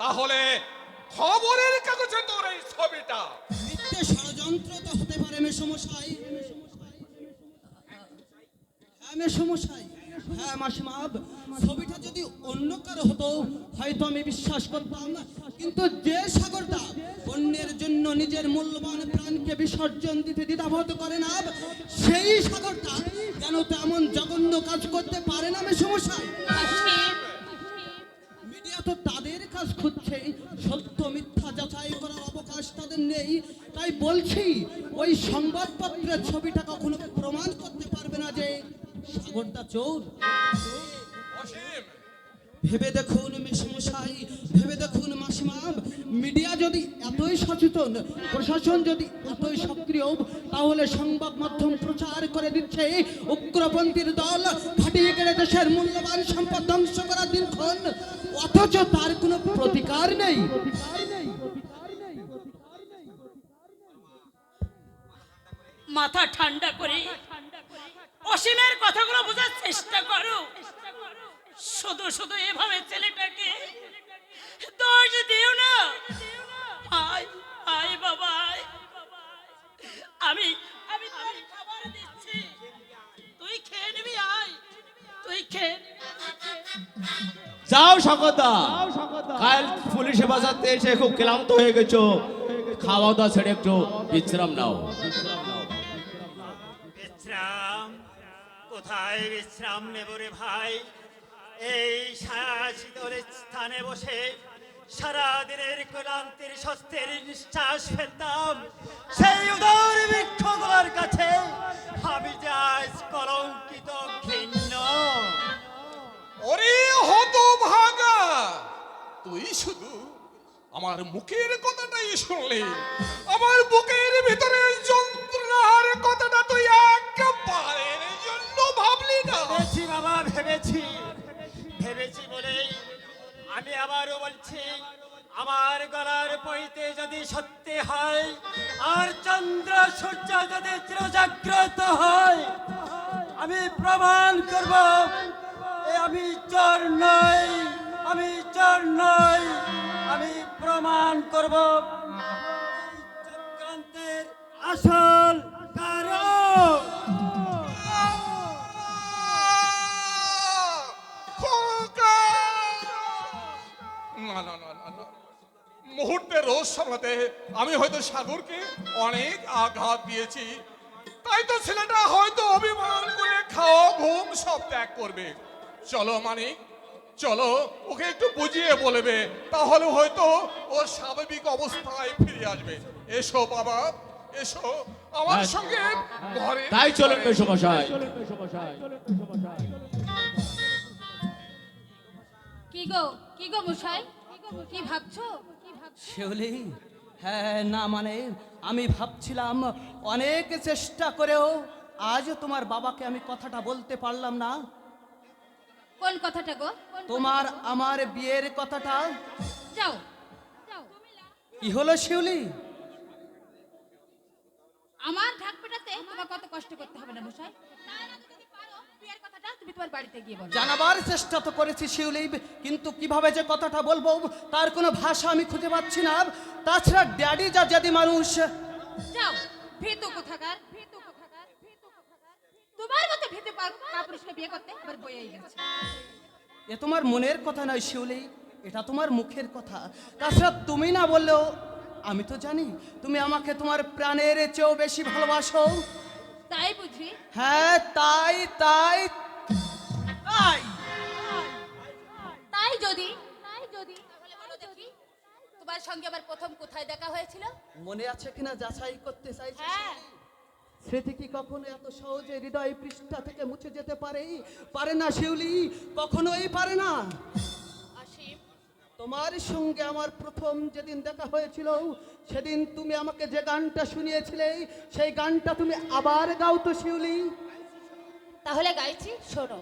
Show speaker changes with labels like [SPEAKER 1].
[SPEAKER 1] তাহলে খবরের কাগজে তোর এই ছবিটা।
[SPEAKER 2] ষড়যন্ত্র তো হতে পারে মেসমশাই হ্যাঁ মেসমশাই হ্যাঁ মাসিমাব, ছবিটা যদি অন্য কারও হতো, হয়তো আমি বিশ্বাস করতাম। কিন্তু যে সাগরটা অন্যের জন্য নিজের মূল্যবান প্রাণকে বিসর্জন দিতে দ্বিধাবোধ করে না, সেই সাগরটা কেন তেমন জঘন্য কাজ করতে পারে না মেসমশাই মিডিয়া তাই বলছি ওই সংবাদপত্রের ছবিটা কখনো প্রমাণ করতে পারবে না যে সাগরটা চোর? ভেবে দেখুন মেসমশাই ভেবে দেখুন মাসিমা মিডিয়া যদি এতই সচেতন প্রশাসন যদি এতই সক্রিয় তাহলে সংবাদ মাধ্যম প্রচার করে দিচ্ছে উগ্রপন্থীর দল ঘাটিয়ে গেলে দেশের মূল্যবান সম্পদ ধ্বংস করার দিনক্ষণ। অথচ তার কোনো প্রতিকার নেই।
[SPEAKER 3] মাথা ঠান্ডা করে। অসীমের কথাগুলো বোঝার চেষ্টা করো। শুধু শুধু এভাবে ছেলেটাকে দোষ দিও না। আয় আয় বাবা। আমি আমি তোর খাবার দিচ্ছি। তুই খেয়ে নিবি, আয়। তুই খেয়ে
[SPEAKER 4] যাও সকতা কাল পুলিশে বাজাতে এসে খুব ক্লান্ত হয়ে গেছো। খাওয়া দাওয়া ছেড়ে একটু বিশ্রাম নাও।
[SPEAKER 5] বিশ্রাম কোথায় বিশ্রাম নেব রে ভাই? এই সারা স্থানে বসে সারা দিনের ক্লান্তির স্বস্তির নিঃশ্বাস ফেলতাম। সেই উদর বৃক্ষগুলোর কাছে আমি যাই কলঙ্কিত ঘিন্ন
[SPEAKER 1] ওরে হত ভাগা তুই শুধু আমার মুখের কথাটাই শুনলি। আমার
[SPEAKER 5] বলেই আমি আবারও বলছি, আমার গলার পইতে যদি সত্যি হয়, আর চন্দ্র সূর্য যদি চিরজাগ্রত হয়, আমি প্রমাণ করব আমি চর নই, আমি চর নই, আমি প্রমাণ করব।
[SPEAKER 1] রোজ সামলাতে আমি হয়তো সাগরকে অনেক আঘাত দিয়েছি। তাই তো ছেলেটা হয়তো অভিমান করে খাওয়া ঘুম সব ত্যাগ করবে। চলো মানিক চলো ওকে একটু বুঝিয়ে বলবে তাহলে হয়তো ও স্বাভাবিক অবস্থায় ফিরে আসবে। এসো বাবা এসো আমার
[SPEAKER 4] হ্যাঁ।
[SPEAKER 1] সঙ্গে ঘরে
[SPEAKER 4] তাই চলেন মেসমশাই
[SPEAKER 6] কি গো কি গো মশাই? কি ভাবছ?
[SPEAKER 2] শিউলি হ্যাঁ না মানে আমি ভাবছিলাম অনেক চেষ্টা করেও আজও তোমার বাবাকে আমি কথাটা বলতে পারলাম না।
[SPEAKER 6] কোন কথাটা গো?
[SPEAKER 2] তোমার আমার বিয়ের কথাটা।
[SPEAKER 6] যাও।
[SPEAKER 2] কি হলো শিউলি?
[SPEAKER 6] আমার ঢাক পেটাতে তোমার কত কষ্ট করতে হবে না মশাই তার আগে যদি পারো বিয়ের কথাটা তুমি তোমার বাড়িতে গিয়ে বলো।
[SPEAKER 2] জানাবার চেষ্টা তো করেছি শিউলি কিন্তু কীভাবে যে কথাটা বলব তার কোনো ভাষা আমি খুঁজে পাচ্ছি না। তাছাড়া ড্যাডি যা যদি মানুষ।
[SPEAKER 6] যাও ভীতু কোথাকার ভীতু কোথাকার ভীতু কোথাকার। তোমার মতো ভীতু পা- কাপুরুষকে বিয়ে করতে আবার বইয়েই গেছে।
[SPEAKER 2] এ তোমার মনের কথা নয় শিউলি এটা তোমার মুখের কথা। তাছাড়া তুমি না বললেও আমি তো জানি তুমি আমাকে তোমার প্রাণের চেয়েও বেশি ভালোবাসো।
[SPEAKER 6] তাই বুঝি?
[SPEAKER 2] হ্যাঁ তাই তাই
[SPEAKER 6] তাই। যদি তাই যদি তাহলে বলো দেখি। তোমার সঙ্গে আমার প্রথম কোথায় দেখা হয়েছিল?
[SPEAKER 2] মনে আছে কিনা যাচাই করতে চাইছি?
[SPEAKER 6] হ্যাঁ।
[SPEAKER 2] স্মৃতি কি কখনো এত সহজে হৃদয় পৃষ্ঠা থেকে মুছে যেতে পারে? পারে না শিউলি কখনোই পারে না।
[SPEAKER 6] অসীম।
[SPEAKER 2] তোমার সঙ্গে আমার প্রথম যেদিন দেখা হয়েছিল সেদিন তুমি আমাকে যে গানটা শুনিয়েছিলে সেই গানটা তুমি আবার গাও তো শিউলি।
[SPEAKER 6] তাহলে গাইছি শোনো।